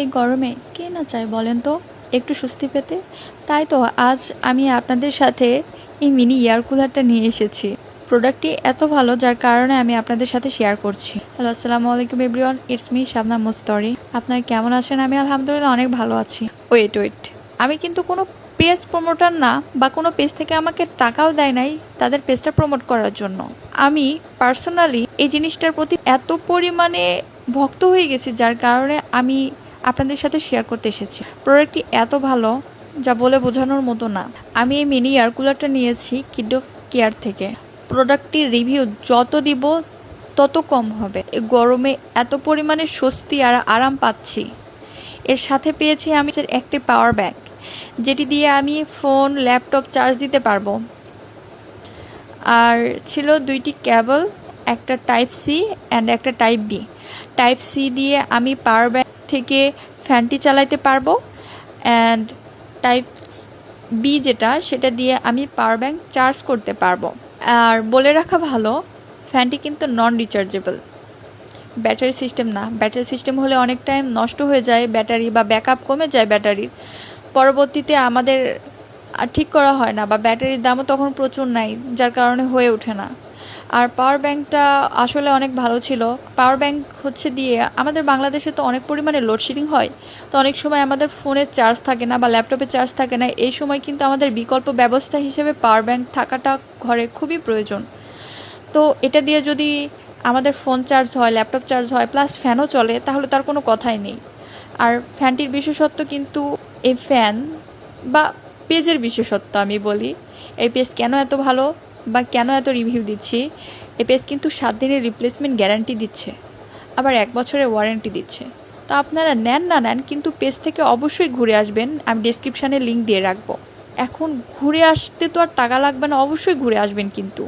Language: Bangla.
এই গরমে কে না চায় বলেন তো? একটু স্বস্তি পেতে? তাই তো আজ আমি আপনাদের সাথে এই মিনি এয়ার কুলারটা নিয়ে এসেছি। প্রোডাক্টটি এত ভালো যার কারণে আমি আপনাদের সাথে শেয়ার করছি। হ্যালো, আসসালামু আলাইকুম everyone, it's me Shabna Mustari. আপনারা কেমন আছেন? আমি আলহামদুলিল্লাহ অনেক ভালো আছি। Wait wait. আমি কিন্তু কোনো পেজ প্রমোটার না বা কোনো পেজ থেকে আমাকে টাকাও দেয় নাই তাদের পেজটা প্রমোট করার জন্য। আমি পার্সোনালি এই জিনিসটার প্রতি এত পরিমাণে ভক্ত হয়ে গেছি যার কারণে আমি আপনাদের সাথে শেয়ার করতে এসেছি। প্রোডাক্টটি এত ভালো, যা বলে বোঝানোর মতো না। আমি এই মিনি এয়ার কুলারটা নিয়েছি কিডো কেয়ার থেকে। প্রোডাক্টটির রিভিউ যত দিব, তত কম হবে। গরমে এত পরিমাণে স্বস্তি আর আরাম পাচ্ছি। এর সাথে পেয়েছি আমি একটি পাওয়ার ব্যাংক যেটি দিয়ে আমি ফোন ল্যাপটপ চার্জ দিতে পারব। আর ছিল দুইটি ক্যাবল একটা টাইপ সি অ্যান্ড একটা টাইপ বি টাইপ সি দিয়ে আমি পাওয়ার ব্যাংক থেকে ফ্যানটি চালাইতে পারব। অ্যান্ড টাইপ বি যেটা, সেটা দিয়ে আমি পাওয়ার ব্যাংক চার্জ করতে পারব। আর বলে রাখা ভালো, ফ্যানটি কিন্তু নন রিচার্জেবল ব্যাটারি সিস্টেম না। ব্যাটারি সিস্টেম হলে অনেক টাইম নষ্ট হয়ে যায় ব্যাটারি বা ব্যাকআপ কমে যায় ব্যাটারির পরবর্তীতে আমাদের ঠিক করা হয় না বা ব্যাটারির দামও তখন প্রচুর নাই, যার কারণে হয়ে ওঠে না। আর পাওয়ার ব্যাংকটা আসলে অনেক ভালো ছিল। পাওয়ার ব্যাংক হচ্ছে দিয়ে আমাদের বাংলাদেশে তো অনেক পরিমাণে লোডশেডিং হয়। তো অনেক সময় আমাদের ফোনের চার্জ থাকে না বা ল্যাপটপে চার্জ থাকে না। এই সময় কিন্তু আমাদের বিকল্প ব্যবস্থা হিসেবে পাওয়ার ব্যাংক থাকাটা ঘরে খুবই প্রয়োজন। তো এটা দিয়ে যদি আমাদের ফোন চার্জ হয় ল্যাপটপ চার্জ হয় প্লাস ফ্যানও চলে, তাহলে তার কোনো কথাই নেই। আর ফ্যানটির বিশেষত্ব কিন্তু এই ফ্যান বা পেজের বিশেষত্ব আমি বলি। এই পেজ কেন এত ভালো? বা কেন এত রিভিউ দিচ্ছি? এ পেজ কিন্তু সাত দিনের রিপ্লেসমেন্ট গ্যারান্টি দিচ্ছে। আবার এক বছরের ওয়ারেন্টি দিচ্ছে। তো আপনারা নেন না নেন, কিন্তু পেজ থেকে অবশ্যই ঘুরে আসবেন। আমি ডিসক্রিপশানে লিঙ্ক দিয়ে রাখব। এখন ঘুরে আসতে তো আর টাকা লাগবে না, অবশ্যই ঘুরে আসবেন কিন্তু।